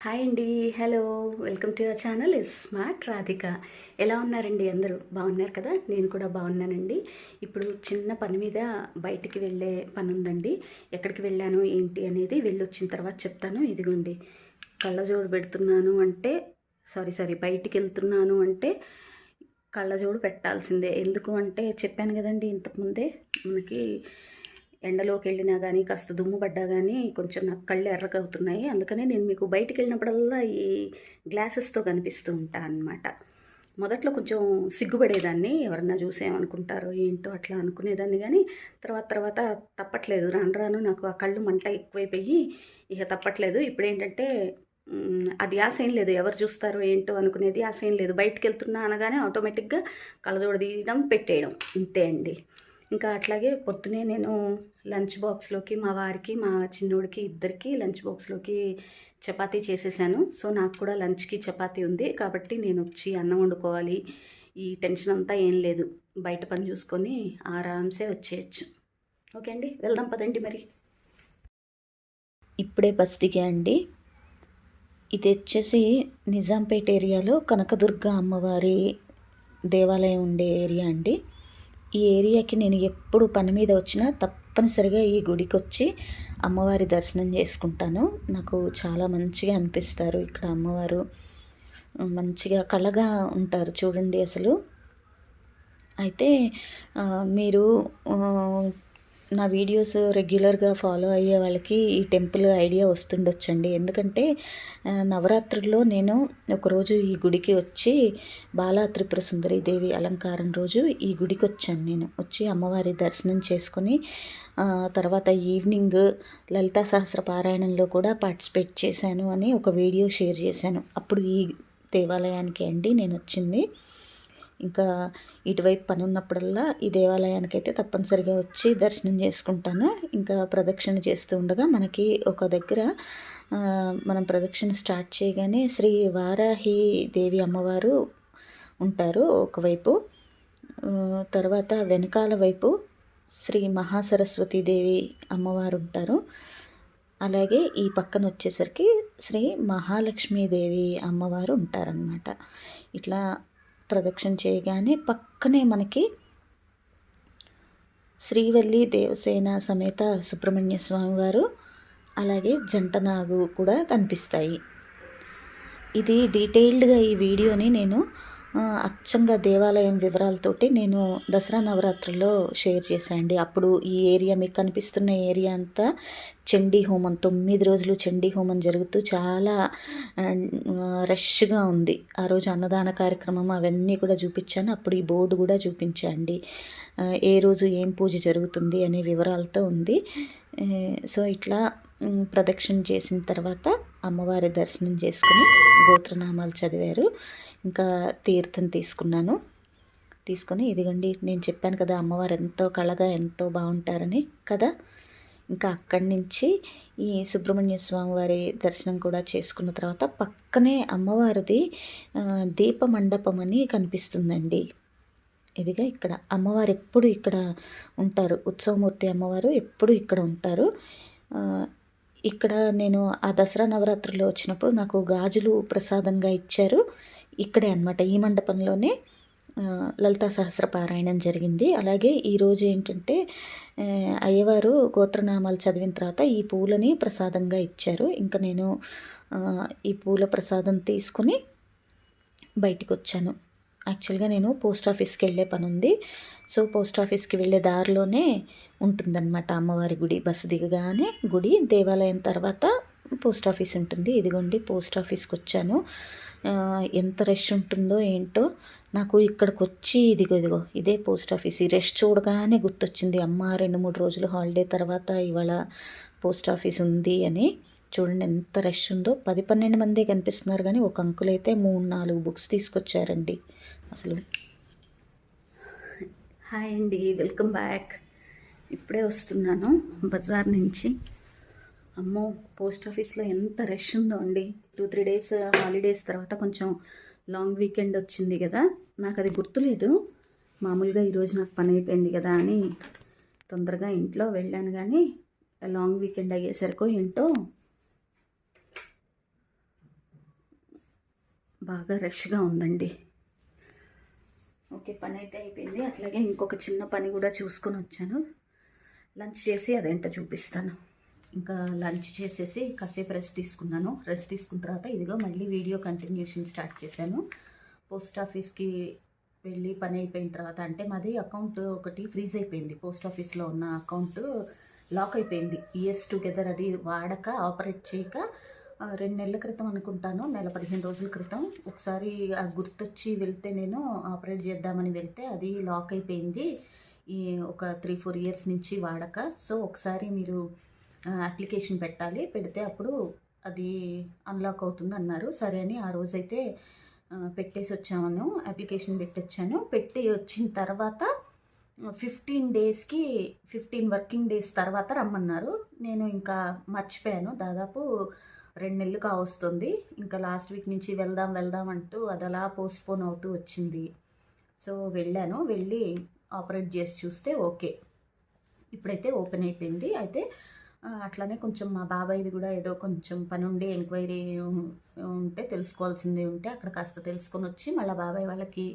Hi అండి. Hello. Welcome to your channel smart Radhika. ఎలా ఉన్నారండి అందరూ? బాగున్నారు కదా? నేను కూడా బాగున్నానండి. ఇప్పుడు చిన్న పని మీద బయటికి వెళ్ళే పని ఉందండి ఎక్కడికి వెళ్ళాను ఏంటి అనేది వెళ్ళొచ్చిన తర్వాత చెప్తాను. ఇదిగోండి. కళ్ళజోడు పెడుతున్నాను అంటే సారీ సారీ బయటికి వెళ్తున్నాను అంటే కళ్ళజోడు పెట్టాల్సిందే. ఎందుకు అంటే చెప్పాను కదండి ఇంతకుముందే మనకి ఎండలోకి వెళ్ళినా కానీ కాస్త దుమ్ము పడ్డా కానీ కొంచెం నాకు కళ్ళు ఎర్రగా అవుతున్నాయి అందుకనే నేను మీకు బయటికి వెళ్ళినప్పుడల్లా ఈ గ్లాసెస్తో కనిపిస్తూ ఉంటాను అనమాట మొదట్లో కొంచెం సిగ్గుపడేదాన్ని. ఎవరన్నా చూసేమనుకుంటారో ఏంటో అట్లా అనుకునేదాన్ని కానీ తర్వాత తర్వాత తప్పట్లేదు. రాను రాను నాకు ఆ కళ్ళు మంట ఎక్కువైపోయి ఇక తప్పట్లేదు. ఇప్పుడు ఏంటంటే అది ఆశ ఏం లేదు. ఎవరు చూస్తారో ఏంటో అనుకునేది ఆశ ఏం లేదు. బయటకు వెళ్తున్నా అనగానే ఆటోమేటిక్గా కళ్ళజోడ తీయడం పెట్టేయడం. ఇంతే అండి. ఇంకా అట్లాగే పొద్దునే నేను లంచ్ బాక్స్లోకి మా వారికి మా చిన్నోడికి ఇద్దరికి లంచ్ బాక్స్లోకి చపాతీ చేసేసాను. సో నాకు కూడా లంచ్కి చపాతీ ఉంది. కాబట్టి నేను వచ్చి అన్నం వండుకోవాలి. ఈ టెన్షన్ అంతా ఏం లేదు. బయట పని చూసుకొని ఆరామ్సే వచ్చేయచ్చు. ఓకే అండి? వెళ్దాం పదండి మరి. ఇప్పుడే బస్ అండి. ఇది వచ్చేసి నిజాంపేట ఏరియాలో కనకదుర్గ అమ్మవారి దేవాలయం ఉండే ఏరియా అండి. ఈ ఏరియాకి నేను ఎప్పుడు పని మీద వచ్చినా తప్పనిసరిగా ఈ గుడికి వచ్చి అమ్మవారి దర్శనం చేసుకుంటాను. నాకు చాలా మంచిగా అనిపిస్తారు ఇక్కడ అమ్మవారు. మంచిగా కళగా ఉంటారు చూడండి అసలు. అయితే మీరు నా వీడియోస్ రెగ్యులర్గా ఫాలో అయ్యే వాళ్ళకి ఈ టెంపుల్ ఐడియా వస్తుండొచ్చండి. ఎందుకంటే నవరాత్రుల్లో నేను ఒకరోజు ఈ గుడికి వచ్చి బాలా త్రిపుర సుందరి దేవి అలంకారం రోజు ఈ గుడికి వచ్చాను నేను. వచ్చి అమ్మవారి దర్శనం చేసుకొని తర్వాత ఈవినింగ్ లలితా సహస్ర పారాయణంలో కూడా పార్టిసిపేట్ చేశాను అని ఒక వీడియో షేర్ చేశాను. అప్పుడు ఈ దేవాలయానికి అండి నేను వచ్చింది. ఇంకా ఇటువైపు పని ఉన్నప్పుడల్లా ఈ దేవాలయానికి అయితే తప్పనిసరిగా వచ్చి దర్శనం చేసుకుంటాను. ఇంకా ప్రదక్షిణ చేస్తూ ఉండగా మనకి ఒక దగ్గర మనం ప్రదక్షిణ స్టార్ట్ చేయగానే శ్రీ వారాహి దేవి అమ్మవారు ఉంటారు ఒకవైపు. తర్వాత వెనకాల వైపు శ్రీ మహాసరస్వతి దేవి అమ్మవారు ఉంటారు. అలాగే ఈ పక్కన వచ్చేసరికి శ్రీ మహాలక్ష్మీదేవి అమ్మవారు ఉంటారనమాట ఇట్లా ప్రదక్షిణ చేయగానే పక్కనే మనకి శ్రీవల్లి దేవసేన సమేత సుబ్రహ్మణ్య స్వామి వారు అలాగే జంటనాగు కూడా కనిపిస్తాయి. ఇది డీటెయిల్డ్గా ఈ వీడియోని నేను అచ్చంగా దేవాలయం వివరాలతోటి నేను దసరా నవరాత్రుల్లో షేర్ చేశానండి అప్పుడు ఈ ఏరియా మీకు కనిపిస్తున్న ఏరియా అంతా చండీ హోమం తొమ్మిది రోజులు చండీ హోమం జరుగుతూ చాలా రష్గా ఉంది. ఆ రోజు అన్నదాన కార్యక్రమం అవన్నీ కూడా చూపించాను. అప్పుడు ఈ బోర్డు కూడా చూపించండి ఏ రోజు ఏం పూజ జరుగుతుంది అనే వివరాలతో ఉంది. సో ఇట్లా ప్రదక్షిణ చేసిన తర్వాత అమ్మవారి దర్శనం చేసుకుని గోత్రనామాలు చదివారు. ఇంకా తీర్థం తీసుకున్నాను. తీసుకొని ఇదిగోండి నేను చెప్పాను కదా అమ్మవారు ఎంతో కళగా ఎంతో బాగుంటారని కదా. ఇంకా అక్కడి నుంచి ఈ సుబ్రహ్మణ్య స్వామి వారి దర్శనం కూడా చేసుకున్న తర్వాత పక్కనే అమ్మవారిది దీప మండపం అని కనిపిస్తుందండి. ఇదిగా ఇక్కడ అమ్మవారు ఎప్పుడు ఇక్కడ ఉంటారు? ఉత్సవమూర్తి అమ్మవారు ఎప్పుడు ఇక్కడ ఉంటారు? ఇక్కడ నేను ఆ దసరా నవరాత్రుల్లో వచ్చినప్పుడు నాకు గాజులు ప్రసాదంగా ఇచ్చారు. ఇక్కడే అన్నమాట ఈ మండపంలోనే లలితా సహస్ర పారాయణం జరిగింది. అలాగే ఈరోజు ఏంటంటే అయ్యవారు గోత్రనామాలు చదివిన తర్వాత ఈ పూలని ప్రసాదంగా ఇచ్చారు. ఇంకా నేను ఈ పూల ప్రసాదం తీసుకుని బయటికి వచ్చాను. యాక్చువల్గా నేను పోస్ట్ ఆఫీస్కి వెళ్ళే పని ఉంది సో పోస్ట్ ఆఫీస్కి వెళ్ళే దారిలోనే ఉంటుందన్నమాట అమ్మవారి గుడి. బస్సు దిగగానే గుడి దేవాలయం తర్వాత పోస్ట్ ఆఫీస్ ఉంటుంది. ఇదిగోండి పోస్ట్ ఆఫీస్కి వచ్చాను. ఎంత రష్ ఉంటుందో ఏంటో నాకు ఇక్కడికి వచ్చి ఇదిగో ఇదిగో ఇదే పోస్ట్ ఆఫీస్. ఈ రష్ చూడగానే గుర్తొచ్చింది. అమ్మ రెండు మూడు రోజులు హాలిడే తర్వాత ఇవాళ పోస్ట్ ఆఫీస్ ఉంది అని. చూడండి ఎంత రష్ ఉందో. పది పన్నెండు మందే కనిపిస్తున్నారు కానీ ఒక అంకుల్ అయితే మూడు నాలుగు బుక్స్ తీసుకొచ్చారండి. అసలు హాయ్ అండి వెల్కమ్ బ్యాక్ ఇప్పుడే వస్తున్నాను బజార్ నుంచి. అమ్మో పోస్ట్ ఆఫీస్లో ఎంత రష్ ఉందో అండి. టూ త్రీ డేస్ హాలిడేస్ తర్వాత కొంచెం లాంగ్ వీకెండ్ వచ్చింది కదా. నాకు అది గుర్తులేదు. మామూలుగా ఈరోజు నాకు పని అయిపోయింది కదా అని తొందరగా ఇంట్లో వెళ్ళాను కానీ లాంగ్ వీకెండ్ అయ్యేసరికో ఏంటో బాగా రష్గా ఉందండి. ఓకే పని అయితే అయిపోయింది. అట్లాగే ఇంకొక చిన్న పని కూడా చూసుకొని వచ్చాను. లంచ్ చేసి అదేంటో చూపిస్తాను. ఇంకా లంచ్ చేసేసి కాసేపు రెస్ట్ తీసుకున్నాను. రెస్ట్ తీసుకున్న తర్వాత ఇదిగో మళ్ళీ వీడియో కంటిన్యూషన్ స్టార్ట్ చేశాను. పోస్ట్ ఆఫీస్కి వెళ్ళి పని అయిపోయిన తర్వాత అంటే మాది అకౌంట్ ఒకటి ఫ్రీజ్ అయిపోయింది. పోస్ట్ ఆఫీస్లో ఉన్న అకౌంట్ లాక్ అయిపోయింది. ఇయర్స్ టుగెదర్ అది వాడక ఆపరేట్ చేయక రెండు నెలల క్రితం అనుకుంటాను నెల పదిహేను రోజుల క్రితం. ఒకసారి ఆ గుర్తొచ్చి వెళ్తే నేను ఆపరేట్ చేద్దామని వెళ్తే అది లాక్ అయిపోయింది. ఈ ఒక త్రీ ఫోర్ ఇయర్స్ నుంచి వాడక. సో ఒకసారి మీరు అప్లికేషన్ పెట్టాలి. పెడితే అప్పుడు అది అన్లాక్ అవుతుంది అన్నారు. సరే అని ఆ రోజైతే పెట్టేసి వచ్చాను. అప్లికేషన్ పెట్టొచ్చాను. పెట్టి వచ్చిన తర్వాత ఫిఫ్టీన్ డేస్కి ఫిఫ్టీన్ వర్కింగ్ డేస్ తర్వాత రమ్మన్నారు. నేను ఇంకా మర్చిపోయాను. దాదాపు రెండు నెలలు కావస్తుంది. ఇంకా లాస్ట్ వీక్ నుంచి వెళ్దాం వెళ్దాం అంటూ అది అలా పోస్ట్పోన్ అవుతూ వచ్చింది. సో వెళ్ళాను. వెళ్ళి ఆపరేట్ చేసి చూస్తే ఓకే. ఇప్పుడైతే ఓపెన్ అయిపోయింది. అయితే అట్లానే కొంచెం మా బాబాయ్ది కూడా ఏదో కొంచెం పని ఉండి ఎంక్వైరీ ఉంటే తెలుసుకోవాల్సింది ఉంటే అక్కడ కాస్త తెలుసుకొని వచ్చి మళ్ళీ బాబాయ్ వాళ్ళకి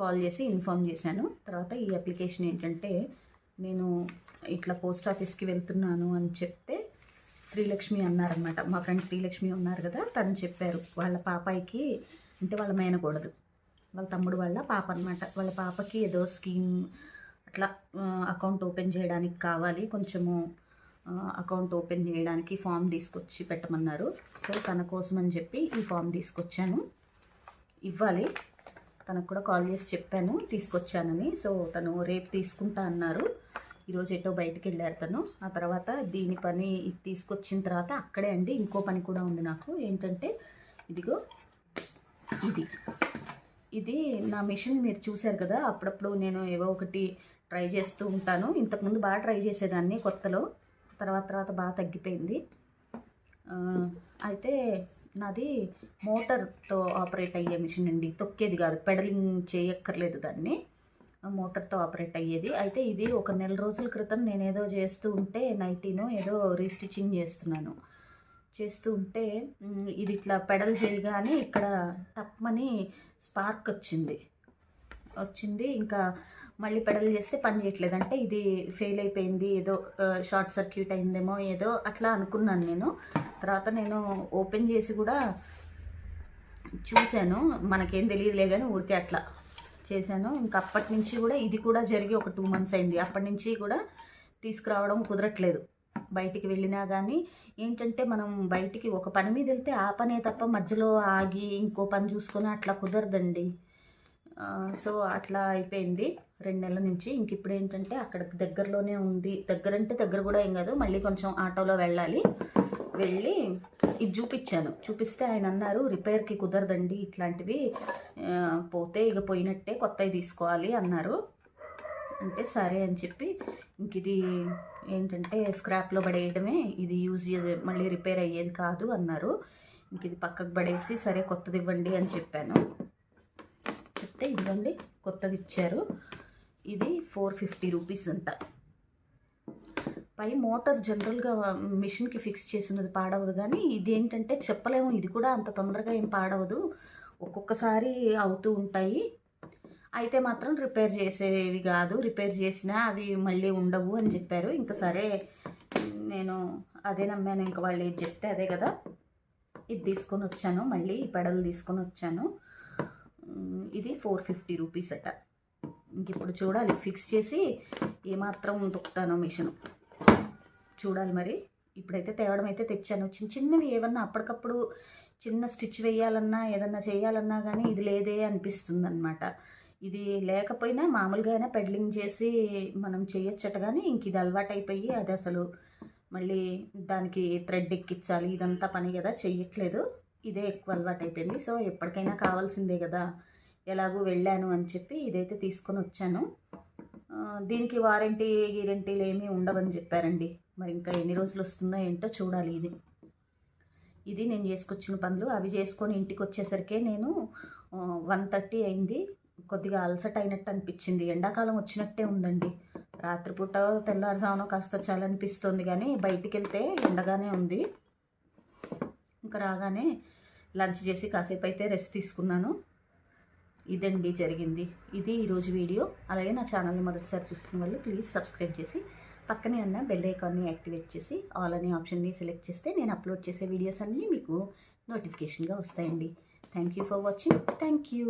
కాల్ చేసి ఇన్ఫామ్ చేశాను. తర్వాత ఈ అప్లికేషన్ ఏంటంటే నేను ఇట్లా పోస్ట్ ఆఫీస్కి వెళ్తున్నాను అని చెప్తే శ్రీలక్ష్మి అన్నారనమాట మా ఫ్రెండ్ శ్రీలక్ష్మి ఉన్నారు కదా తను చెప్పారు వాళ్ళ పాపాయికి అంటే వాళ్ళ మేనకూడదు వాళ్ళ తమ్ముడు వాళ్ళ పాప అనమాట వాళ్ళ పాపకి ఏదో స్కీమ్ అట్లా అకౌంట్ ఓపెన్ చేయడానికి కావాలి. కొంచెము అకౌంట్ ఓపెన్ చేయడానికి ఫామ్ తీసుకొచ్చి పెట్టమన్నారు. సో తన కోసం అని చెప్పి ఈ ఫామ్ తీసుకొచ్చాను. ఇవ్వాలి. తనకు కూడా కాల్ చేసి చెప్పాను తీసుకొచ్చానని. సో తను రేపు తీసుకుంటా అన్నారు. ఈరోజు ఎటో బయటకు వెళ్ళారు తను ఆ తర్వాత దీని పని తీసుకొచ్చిన తర్వాత అక్కడే అండి ఇంకో పని కూడా ఉంది నాకు. ఏంటంటే ఇదిగో ఇది. ఇది నా మిషన్ మీరు చూశారు కదా అప్పుడప్పుడు నేను ఏవో ఒకటి ట్రై చేస్తూ ఉంటాను. ఇంతకుముందు బాగా ట్రై చేసేదాన్ని కొత్తలో. తర్వాత తర్వాత బాగా తగ్గిపోయింది. అయితే నాది మోటార్తో ఆపరేట్ అయ్యే మిషన్ అండి. తొక్కేది కాదు పెడలింగ్ చేయక్కర్లేదు దాన్ని. మోటార్తో ఆపరేట్ అయ్యేది. అయితే ఇది ఒక నెల రోజుల క్రితం నేను ఏదో చేస్తూ ఉంటే నైటీను ఏదో రీస్టిచ్చింగ్ చేస్తున్నాను. చేస్తూ ఉంటే ఇది ఇట్లా పెడల్ చేయగానే ఇక్కడ టప్మని స్పార్క్ వచ్చింది. వచ్చింది. ఇంకా మళ్ళీ పెడల్ చేస్తే పని చేయట్లేదు. అంటే ఇది ఫెయిల్ అయిపోయింది. ఏదో షార్ట్ సర్క్యూట్ అయిందేమో ఏదో అట్లా అనుకున్నాను నేను. తర్వాత నేను ఓపెన్ చేసి కూడా చూశాను. మనకేం తెలియదులే కానీ ఊరికే అట్లా. చేశాను. ఇంకా అప్పటి నుంచి కూడా ఇది కూడా జరిగి ఒక టూ మంత్స్ అయింది. అప్పటి నుంచి కూడా తీసుకురావడం కుదరట్లేదు. బయటికి వెళ్ళినా కానీ ఏంటంటే మనం బయటికి ఒక పని మీద వెళ్తే ఆ పనే తప్ప మధ్యలో ఆగి ఇంకో పని చూసుకొని అట్లా కుదరదండి. సో అట్లా అయిపోయింది. రెండు నెలల నుంచి ఇంక ఇప్పుడు ఏంటంటే అక్కడ దగ్గరలోనే ఉంది. దగ్గర అంటే దగ్గర కూడా ఏం కాదు. మళ్ళీ కొంచెం ఆటోలో వెళ్ళాలి. వెళ్ళి ఇది చూపించాను. చూపిస్తే ఆయన అన్నారు రిపేర్కి కుదరదండి ఇట్లాంటివి పోతే ఇక పోయినట్టే కొత్తవి తీసుకోవాలి అన్నారు. అంటే సరే అని చెప్పి ఇంక ఇది ఏంటంటే స్క్రాప్లో పడేయడమే ఇది యూజ్ చేసే మళ్ళీ రిపేర్ అయ్యేది కాదు అన్నారు. ఇంక ఇది పక్కకు పడేసి సరే కొత్తది ఇవ్వండి అని చెప్పాను. చెప్తే ఇదిగోండి కొత్తది ఇచ్చారు. ఇది ఫోర్ ఫిఫ్టీ రూపీస్ అంట. పై మోటార్ జనరల్గా మిషన్కి ఫిక్స్ చేసినది పాడవదు. కానీ ఇది ఏంటంటే చెప్పలేము. ఇది కూడా అంత తొందరగా ఏం పాడవదు. ఒక్కొక్కసారి అవుతూ ఉంటాయి. అయితే మాత్రం రిపేర్ చేసేవి కాదు. రిపేర్ చేసినా అవి మళ్ళీ ఉండవు అని చెప్పారు. ఇంకా సరే నేను అదే నమ్మాను. ఇంకా వాళ్ళు ఏది చెప్తే అదే కదా. ఇది తీసుకొని వచ్చాను. మళ్ళీ ఈ పెడలు తీసుకొని వచ్చాను. ఇది ఫోర్ ఫిఫ్టీ రూపీస్ అట. ఇంక ఇప్పుడు చూడాలి. ఫిక్స్ చేసి ఏమాత్రం తొక్కుతాను మిషన్. చూడాలి మరి. ఇప్పుడైతే తేవడం అయితే తెచ్చాను. చిన్న చిన్నవి ఏమన్నా అప్పటికప్పుడు చిన్న స్టిచ్ వేయాలన్నా ఏదన్నా చేయాలన్నా కానీ ఇది లేదే అనిపిస్తుంది అనమాట ఇది లేకపోయినా మామూలుగా అయినా పెడ్లింగ్ చేసి మనం చేయొచ్చట కానీ ఇంక ఇది అలవాటైపోయి అది అసలు మళ్ళీ దానికి థ్రెడ్ ఎక్కించాలి ఇదంతా పని కదా చెయ్యట్లేదు. ఇదే ఎక్కువ అలవాటైపోయింది. సో ఎప్పటికైనా కావాల్సిందే కదా ఎలాగూ వెళ్ళాను అని చెప్పి ఇదైతే తీసుకొని వచ్చాను. దీనికి వారంటీ గ్యారంటీలు ఏమీ ఉండవని చెప్పారండి. మరి ఇంకా ఎన్ని రోజులు వస్తుందో ఏంటో చూడాలి ఇది. ఇది నేను చేసుకొచ్చిన పనులు అవి చేసుకొని ఇంటికి వచ్చేసరికే నేను వన్ థర్టీ అయింది. కొద్దిగా అలసట అయినట్టు అనిపించింది. ఎండాకాలం వచ్చినట్టే ఉందండి. రాత్రిపూట తెల్లారుజామున కాస్త చలి అనిపిస్తుంది కానీ బయటికి వెళ్తే ఎండగానే ఉంది. ఇంకా రాగానే లంచ్ చేసి కాసేపు అయితే రెస్ట్ తీసుకున్నాను. ఇదండి జరిగింది. ఇది ఈరోజు వీడియో. అలాగే నా ఛానల్ని మొదటిసారి చూస్తున్న వాళ్ళు ప్లీజ్ సబ్స్క్రైబ్ చేసి పక్కనే ఉన్న బెల్ ఐకాన్ని యాక్టివేట్ చేసి ఆల్ అనే ఆప్షన్ని సెలెక్ట్ చేస్తే నేను అప్లోడ్ చేసే వీడియోస్ అన్నీ మీకు నోటిఫికేషన్గా వస్తాయండి. Thank you for watching thank you